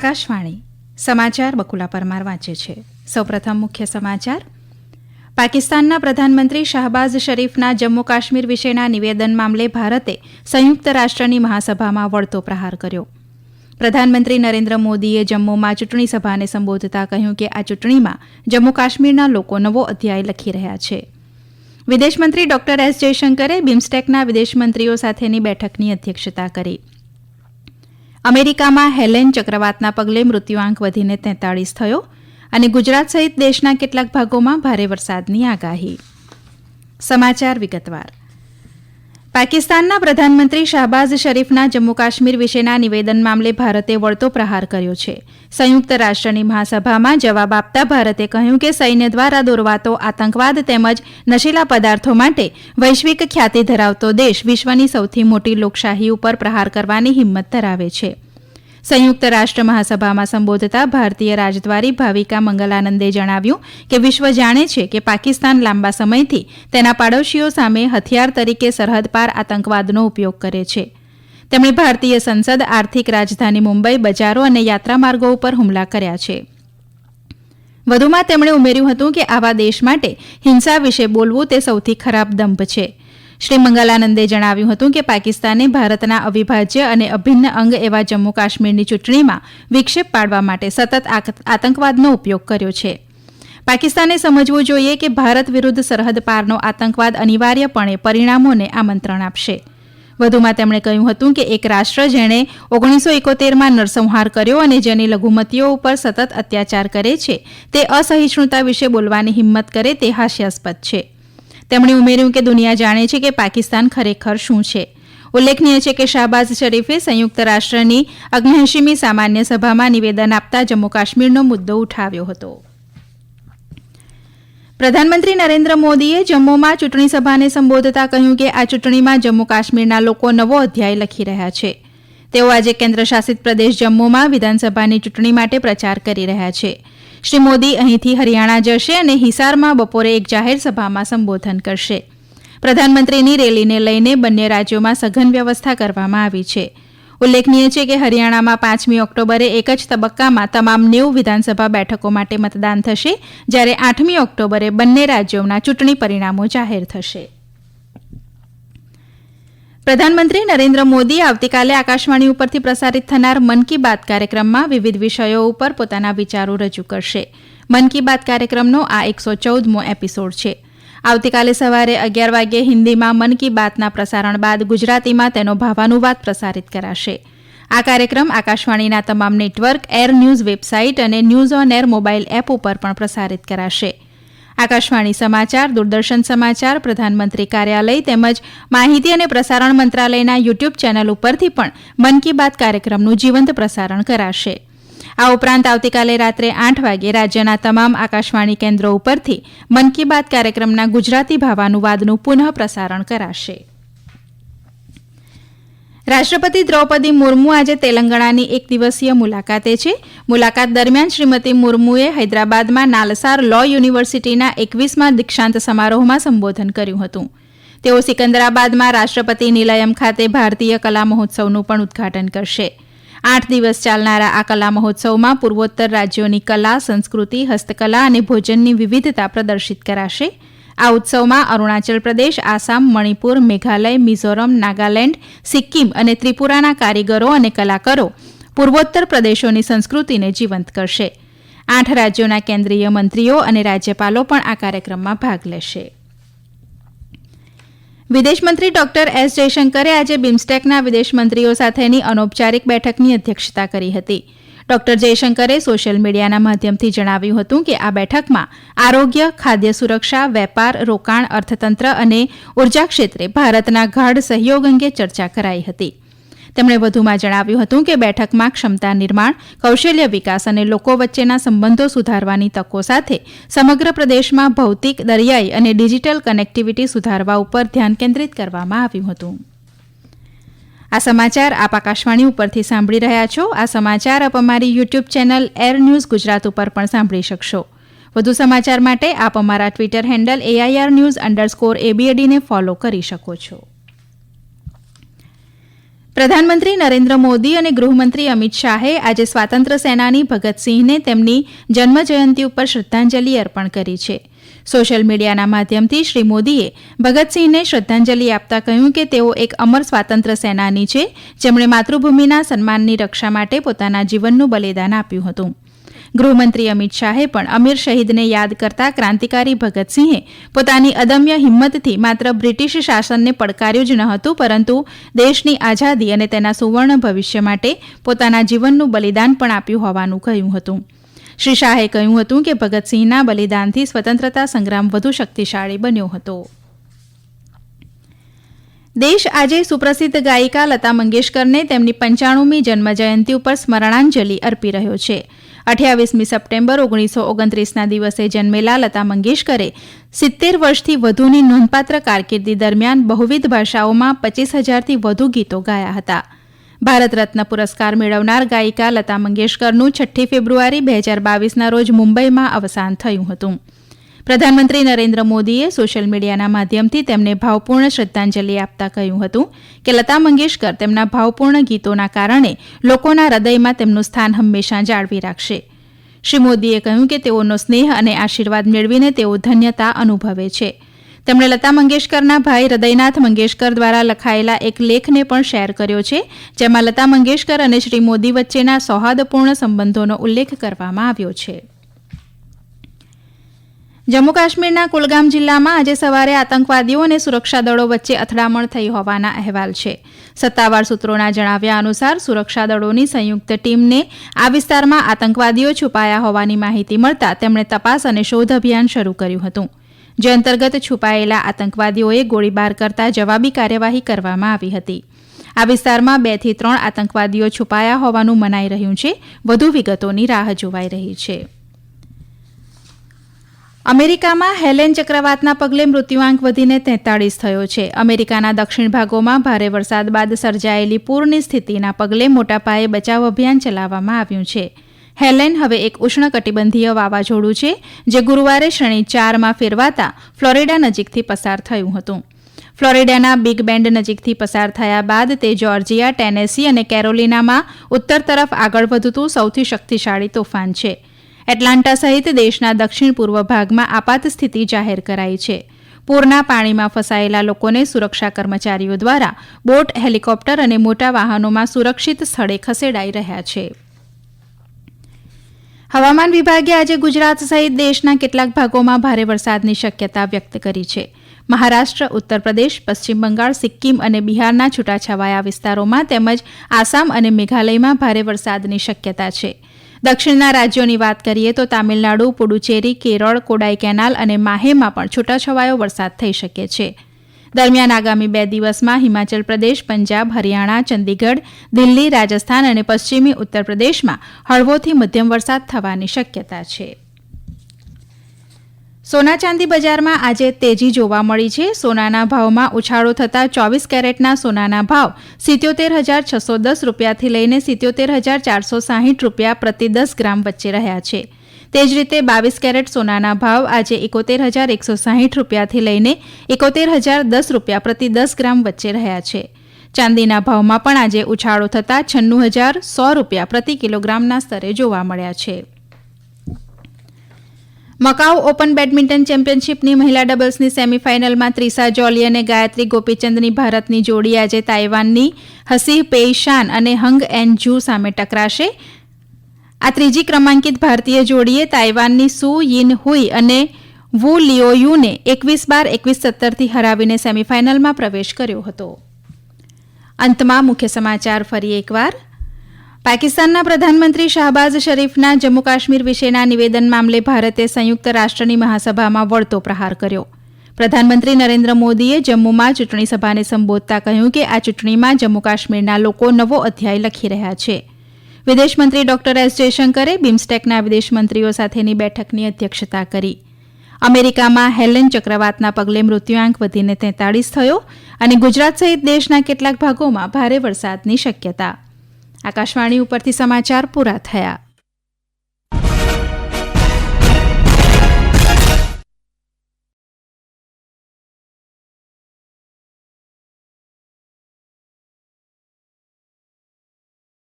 આકાશવાણી, સમાચાર બકુલા પરમાર વાંચે છે. સૌપ્રથમ મુખ્ય સમાચાર. પાકિસ્તાનના પ્રધાનમંત્રી શાહબાઝ શરીફના જમ્મુ કાશ્મીર વિશેના નિવેદન મામલે ભારતે સંયુક્ત રાષ્ટ્રની મહાસભામાં વળતો પ્રહાર કર્યો. પ્રધાનમંત્રી નરેન્દ્ર મોદીએ જમ્મુમાં ચૂંટણી સભાને સંબોધતા કહ્યું કે આ ચૂંટણીમાં જમ્મુ કાશ્મીરના લોકો નવો અધ્યાય લખી રહ્યા છે. વિદેશમંત્રી ડોક્ટર એસ. જયશંકરે બિમ્સ્ટેકના વિદેશમંત્રીઓ સાથેની બેઠકની અધ્યક્ષતા કરી. અમેરિકામાં હેલેન ચક્રવાતના પગલે મૃત્યુઆંક વધીને તેતાળીસ થયો અને ગુજરાત સહિત દેશના કેટલાક ભાગોમાં ભારે વરસાદની આગાહી. સમાચાર વિગતવાર. પાકિસ્તાનના પ્રધાનમંત્રી શાહબાઝ શરીફના જમ્મુ કાશ્મીર વિશેના નિવેદન મામલે ભારતે વળતો પ્રહાર કર્યો છે. સંયુક્ત રાષ્ટ્રની મહાસભામાં જવાબ આપતા ભારતે કહ્યું કે સૈન્ય દ્વારા દોરવાતો આતંકવાદ તેમજ નશીલા પદાર્થો માટે વૈશ્વિક ખ્યાતિ ધરાવતો દેશ વિશ્વની સૌથી મોટી લોકશાહી ઉપર પ્રહાર કરવાની હિંમત ધરાવે છે. સંયુક્ત રાષ્ટ્ર મહાસભામાં સંબોધતા ભારતીય રાજદ્વારી ભાવિકા મંગલાનંદે જણાવ્યું કે વિશ્વ જાણે છે કે પાકિસ્તાન લાંબા સમયથી તેના પાડોશીઓ સામે હથિયાર તરીકે સરહદ પાર આતંકવાદનો ઉપયોગ કરે છે. તેમણે ભારતીય સંસદ, આર્થિક રાજધાની મુંબઈ, બજારો અને યાત્રામાર્ગો ઉપર હુમલા કર્યા છે. વધુમાં તેમણે ઉમેર્યું હતું કે આવા દેશ માટે હિંસા વિશે બોલવું તે સૌથી ખરાબ દંભ છે. શ્રી મંગલાનંદે જણાવ્યું હતું કે પાકિસ્તાને ભારતના અવિભાજ્ય અને અભિન્ન અંગ એવા જમ્મુ કાશ્મીરની ચૂંટણીમાં વિક્ષેપ પાડવા માટે સતત આતંકવાદનો ઉપયોગ કર્યો છે. પાકિસ્તાને સમજવું જોઈએ કે ભારત વિરુદ્ધ સરહદ પારનો આતંકવાદ અનિવાર્યપણે પરિણામોને આમંત્રણ આપશે. વધુમાં તેમણે કહ્યું હતું કે એક રાષ્ટ્ર જેણે ઓગણીસો એકોતેરમાં નરસંહાર કર્યો અને જેની લઘુમતીઓ ઉપર સતત અત્યાચાર કરે છે, તે અસહિષ્ણુતા વિશે બોલવાની હિંમત કરે તે હાસ્યાસ્પદ છે. તેમણે ઉમેર્યું કે દુનિયા જાણે છે કે પાકિસ્તાન ખરેખર શું છે. ઉલ્લેખનીય છે કે શાહબાઝ શરીફે સંયુક્ત રાષ્ટ્રની અગ્નેશીમી સામાન્ય સભામાં નિવેદન આપતા જમ્મુ કાશ્મીરનો મુદ્દો ઉઠાવ્યો હતો. પ્રધાનમંત્રી નરેન્દ્ર મોદીએ જમ્મુમાં ચૂંટણી સભાને સંબોધતા કહ્યું કે આ ચૂંટણીમાં જમ્મુ કાશ્મીરના લોકો નવો અધ્યાય લખી રહ્યા છે. તેઓ આજે કેન્દ્રશાસિત પ્રદેશ જમ્મુમાં વિધાનસભાની ચૂંટણી માટે પ્રચાર કરી રહ્યા છે. શ્રી મોદી અહીંથી હરિયાણા જશે અને હિસારમાં બપોરે એક જાહેર સભામાં સંબોધન કરશે. પ્રધાનમંત્રીની રેલીને લઈને બંને રાજ્યોમાં સઘન વ્યવસ્થા કરવામાં આવી છે. ઉલ્લેખનીય છે કે હરિયાણામાં પાંચમી ઓક્ટોબરે એક જ તબક્કામાં તમામ નેવું વિધાનસભા બેઠકો માટે મતદાન થશે, જ્યારે આઠમી ઓક્ટોબરે બંને રાજ્યોના ચૂંટણી પરિણામો જાહેર થશે. પ્રધાનમંત્રી નરેન્દ્ર મોદી આવતીકાલે આકાશવાણી ઉપરથી પ્રસારિત થનાર મન કી બાત કાર્યક્રમમાં વિવિધ વિષયો ઉપર પોતાના વિચારો રજૂ કરશે. મન કી બાત કાર્યક્રમનો આ એકસો ચૌદમો એપિસોડ છે. આવતીકાલે સવારે અગિયાર વાગ્યે હિન્દીમાં મન કી બાતના પ્રસારણ બાદ ગુજરાતીમાં તેનો ભાવાનુવાદ પ્રસારિત કરાશે. આ કાર્યક્રમ આકાશવાણીના તમામ નેટવર્ક, એર ન્યૂઝ વેબસાઇટ અને news on AIR mobile app ઉપર પણ પ્રસારિત કરાશે. આકાશવાણી સમાચાર, દૂરદર્શન સમાચાર, પ્રધાનમંત્રી કાર્યાલય તેમજ માહિતી અને પ્રસારણ મંત્રાલયના યુટ્યુબ ચેનલ ઉપરથી પણ મન કી બાત કાર્યક્રમનું જીવંત પ્રસારણ કરાશે. આ ઉપરાંત આવતીકાલે રાત્રે આઠ વાગે રાજ્યના તમામ આકાશવાણી કેન્દ્રો ઉપરથી મન કી બાત કાર્યક્રમના ગુજરાતી ભાવાનુવાદનું પુનઃ પ્રસારણ કરાશે. રાષ્ટ્રપતિ દ્રૌપદી મુર્મુ આજે તેલંગણાની એક દિવસીય મુલાકાતે છે. મુલાકાત દરમિયાન શ્રીમતી મુર્મુએ હૈદરાબાદમાં નાલસાર લો યુનિવર્સિટીના એકવીસમાં દીક્ષાંત સમારોહમાં સંબોધન કર્યું હતું. તેઓ સિકંદરાબાદમાં રાષ્ટ્રપતિ નિલયમ ખાતે ભારતીય કલા મહોત્સવનું પણ ઉદઘાટન કરશે. આઠ દિવસ ચાલનારા આ કલા મહોત્સવમાં પૂર્વોત્તર રાજ્યોની કલા, સંસ્કૃતિ, હસ્તકલા અને ભોજનની વિવિધતા પ્રદર્શિત કરાશે. આ ઉત્સવમાં અરુણાચલ પ્રદેશ, આસામ, મણિપુર, મેઘાલય, મિઝોરમ, નાગાલેન્ડ, સિક્કિમ અને ત્રિપુરાના કારીગરો અને કલાકારો પૂર્વોત્તર પ્રદેશોની સંસ્કૃતિને જીવંત કરશે. આઠ રાજ્યોના કેન્દ્રીય મંત્રીઓ અને રાજ્યપાલો પણ આ કાર્યક્રમમાં ભાગ લેશે. વિદેશમંત્રી ડોક્ટર એસ જયશંકરે આજે બિમ્સ્ટેકના વિદેશમંત્રીઓ સાથેની અનૌપચારિક બેઠકની અધ્યક્ષતા કરી હતી. ડોક્ટર જયશંકરે સોશિયલ મીડિયાના માધ્યમથી જણાવ્યું હતું કે આ બેઠકમાં આરોગ્ય, ખાદ્ય સુરક્ષા, વેપાર, રોકાણ, અર્થતંત્ર અને ઊર્જા ક્ષેત્રે ભારતના ગાઢ સહયોગ અંગે ચર્ચા કરાઈ હતી. તેમણે વધુમાં જણાવ્યું હતું કે બેઠકમાં ક્ષમતા નિર્માણ, કૌશલ્ય વિકાસ અને લોકો વચ્ચેના સંબંધો સુધારવાની તકો સાથે સમગ્ર પ્રદેશમાં ભૌતિક દરિયાઈ અને ડિજિટલ કનેક્ટિવિટી સુધારવા ઉપર ધ્યાન કેન્દ્રિત કરવામાં આવ્યું હતું. આ સમાચાર આપ આકાશવાણી ઉપરથી સાંભળી રહ્યા છો. આ સમાચાર આપ અમારી YouTube channel AIR news Gujarat ઉપર પણ સાંભળી શકશો. વધુ સમાચાર માટે આપ અમારા Twitter handle AIR news underscore એબીએડીને follow કરી શકો છો. પ્રધાનમંત્રી નરેન્દ્ર મોદી અને ગૃહમંત્રી અમિત શાહે આજે સ્વાતંત્ર્ય સેનાની ભગતસિંહને તેમની જન્મજયંતિ ઉપર શ્રદ્ધાંજલિ અર્પણ કરી છે. સોશિયલ મીડિયાના માધ્યમથી શ્રી મોદીએ ભગતસિંહને શ્રદ્ધાંજલિ આપતા કહ્યું કે તેઓ એક અમર સ્વાતંત્ર્ય સેનાની છે, જેમણે માતૃભૂમિના સન્માનની રક્ષા માટે પોતાના જીવનનું બલિદાન આપ્યું હતું. ગૃહમંત્રી અમિત શાહે પણ અમીર શહીદને યાદ કરતા ક્રાંતિકારી ભગતસિંહે પોતાની અદમ્ય હિંમતથી માત્ર બ્રિટિશ શાસનને પડકાર્યું જ ન હતું, પરંતુ દેશની આઝાદી અને તેના સુવર્ણ ભવિષ્ય માટે પોતાના જીવનનું બલિદાન પણ આપ્યું હોવાનું કહ્યું હતું. શ્રી શાહે કહ્યું હતું કે ભગતસિંહના બલિદાનથી સ્વતંત્રતા સંગ્રામ વધુ શક્તિશાળી બન્યો હતો. દેશ આજે સુપ્રસિદ્ધ ગાયિકા લતા મંગેશકરને તેમની પંચાણુમી જન્મજયંતિ ઉપર સ્મરણાંજલિ અર્પી રહ્યો છે. અઠ્યાવીસમી સપ્ટેમ્બર ઓગણીસો ઓગણત્રીસના દિવસે જન્મેલા લતા મંગેશકરે સિત્તેર વર્ષથી વધુની નોંધપાત્ર કારકિર્દી દરમિયાન બહુવિધ ભાષાઓમાં પચીસ હજારથી વધુ ગીતો ગાયા હતા. ભારત રત્ન પુરસ્કાર મેળવનાર ગાયિકા લતા મંગેશકરનું છઠ્ઠી ફેબ્રુઆરી બે હજાર બાવીસના રોજ મુંબઈમાં અવસાન થયું હતું. પ્રધાનમંત્રી નરેન્દ્ર મોદીએ સોશિયલ મીડિયાના માધ્યમથી તેમને ભાવપૂર્ણ શ્રદ્ધાંજલિ આપતા કહ્યું હતું કે લતા મંગેશકર તેમના ભાવપૂર્ણ ગીતોના કારણે લોકોના હૃદયમાં તેમનું સ્થાન હંમેશા જાળવી રાખશે. શ્રી મોદીએ કહ્યું કે તેઓનો સ્નેહ અને આશીર્વાદ મેળવીને તેઓ ધન્યતા અનુભવે છે. તેમણે લતા મંગેશકરના ભાઈ હૃદયનાથ મંગેશકર દ્વારા લખાયેલા એક લેખને પણ શેર કર્યો છે, જેમાં લતા મંગેશકર અને શ્રી મોદી વચ્ચેના સૌહાર્દપૂર્ણ સંબંધોનો ઉલ્લેખ કરવામાં આવ્યો છે. જમ્મુ કાશ્મીરના કુલગામ જિલ્લામાં આજે સવારે આતંકવાદીઓ અને સુરક્ષા દળો વચ્ચે અથડામણ થઈ હોવાના અહેવાલ છે. સત્તાવાર સૂત્રોના જણાવ્યા અનુસાર સુરક્ષા દળોની સંયુક્ત ટીમને આ વિસ્તારમાં આતંકવાદીઓ છુપાયા હોવાની માહિતી મળતા તેમણે તપાસ અને શોધ અભિયાન શરૂ કર્યું હતું. જે અંતર્ગત છુપાયેલા આતંકવાદીઓએ ગોળીબાર કરતા જવાબી કાર્યવાહી કરવામાં આવી હતી. આ વિસ્તારમાં બેથી ત્રણ આતંકવાદીઓ છુપાયા હોવાનું મનાઈ રહ્યું છે. વધુ વિગતોની રાહ જોવાઈ રહી છે. અમેરિકામાં હેલેન ચક્રવાતના પગલે મૃત્યુઆંક વધીને તેતાળીસ થયો છે. અમેરિકાના દક્ષિણ ભાગોમાં ભારે વરસાદ બાદ સર્જાયેલી પૂરની સ્થિતિના પગલે મોટા પાયે બચાવ અભિયાન ચલાવવામાં આવ્યું છે. હેલેન હવે એક ઉષ્ણકટિબંધીય વાવાઝોડું છે, જે ગુરુવારે શ્રેણી ચારમાં ફેરવાતા ફ્લોરિડા નજીકથી પસાર થયું હતું. ફ્લોરિડાના બિગ બેન્ડ નજીકથી પસાર થયા બાદ તે જોર્જિયા ટેનેસી અને કેરોલિનામાં ઉત્તર તરફ આગળ વધતું સૌથી શક્તિશાળી તોફાન છે. એટલાન્ટા સહિત દેશના દક્ષિણ પૂર્વ ભાગમાં આપાત સ્થિતિ જાહેર કરાઈ છે. પૂરના પાણીમાં ફસાયેલા લોકોને સુરક્ષા કર્મચારીઓ દ્વારા બોટ, હેલિકોપ્ટર અને મોટા વાહનોમાં સુરક્ષિત સ્થળે ખસેડાઈ રહ્યા છે. હવામાન વિભાગે આજે ગુજરાત સહિત દેશના કેટલાક ભાગોમાં ભારે વરસાદની શક્યતા વ્યક્ત કરી છે. મહારાષ્ટ્ર, ઉત્તર પ્રદેશ, પશ્ચિમ બંગાળ, સિક્કિમ અને બિહારના છૂટાછવાયા વિસ્તારોમાં તેમજ આસામ અને મેઘાલયમાં ભારે વરસાદની શક્યતા છે. દક્ષિણના રાજ્યોની વાત કરીએ તો તામિલનાડુ, પુડુચેરી, કેરળ કોડાઈ કેનાલ અને માહેમાં પણ છૂટાછવાયો વરસાદ થઈ શકે છે. દરમિયાન આગામી બે દિવસમાં હિમાચલ પ્રદેશ, પંજાબ, હરિયાણા, ચંદીગઢ, દિલ્હી, રાજસ્થાન અને પશ્ચિમી ઉત્તર પ્રદેશમાં હળવોથી મધ્યમ વરસાદ થવાની શક્યતા છે. સોના ચાંદી બજારમાં આજે તેજી જોવા મળી છે. સોનાના ભાવમાં ઉછાળો થતાં ચોવીસ કેરેટના સોનાના ભાવ સિત્યોતેર હજાર છસો દસ રૂપિયાથી લઈને સિત્યોતેર હજાર ચારસો સાહીઠ રૂપિયા પ્રતિ દસ ગ્રામ વચ્ચે રહ્યા છે. તે જ રીતે બાવીસ કેરેટ સોનાના ભાવ આજે એકોતેર હજાર એકસો સાહીઠ રૂપિયાથી લઈને એકોતેર હજાર દસ રૂપિયા પ્રતિ દસ ગ્રામ વચ્ચે રહ્યા છે. ચાંદીના ભાવમાં પણ આજે ઉછાળો થતાં છન્નું હજાર સો રૂપિયા પ્રતિ કિલોગ્રામના સ્તરે જોવા મળ્યા છે. મકાઉ ઓપન બેડમિન્ટન ચેમ્પિયનશીપની મહિલા ડબલ્સની સેમીફાઇનલમાં ત્રિસા જોલી અને ગાયત્રી ગોપીચંદની ભારતની જોડી આજે તાઇવાનની હસીહ પેઇશાન અને હંગ એન જુ સામે ટકરાશે. આ ત્રીજી ક્રમાંકિત ભારતીય જોડીએ તાઇવાનની સુ યિન હુઈ અને વુ લિયોયુને એકવીસ બાર એકવીસ સત્તરથી હરાવીને સેમીફાઇનલમાં પ્રવેશ કર્યો હતો. અંતમાં મુખ્ય સમાચાર ફરી એકવાર. પાકિસ્તાનના પ્રધાનમંત્રી શાહબાઝ શરીફના જમ્મુ કાશ્મીર વિશેના નિવેદન મામલે ભારતે સંયુક્ત રાષ્ટ્રની મહાસભામાં વળતો પ્રહાર કર્યો. પ્રધાનમંત્રી નરેન્દ્ર મોદીએ જમ્મુમાં ચૂંટણી સભાને સંબોધતા કહ્યું કે આ ચૂંટણીમાં જમ્મુ કાશ્મીરના લોકો નવો અધ્યાય લખી રહ્યા છે. વિદેશમંત્રી ડોક્ટર એસ જયશંકરે બિમ્સટેકના વિદેશમંત્રીઓ સાથેની બેઠકની અધ્યક્ષતા કરી. અમેરિકામાં હેલેન ચક્રવાતના પગલે મૃત્યુઆંક વધીને તેતાળીસ થયો અને ગુજરાત સહિત દેશના કેટલાક ભાગોમાં ભારે વરસાદની શક્યતા. આકાશવાણી ઉપરથી સમાચાર પૂરા થયા.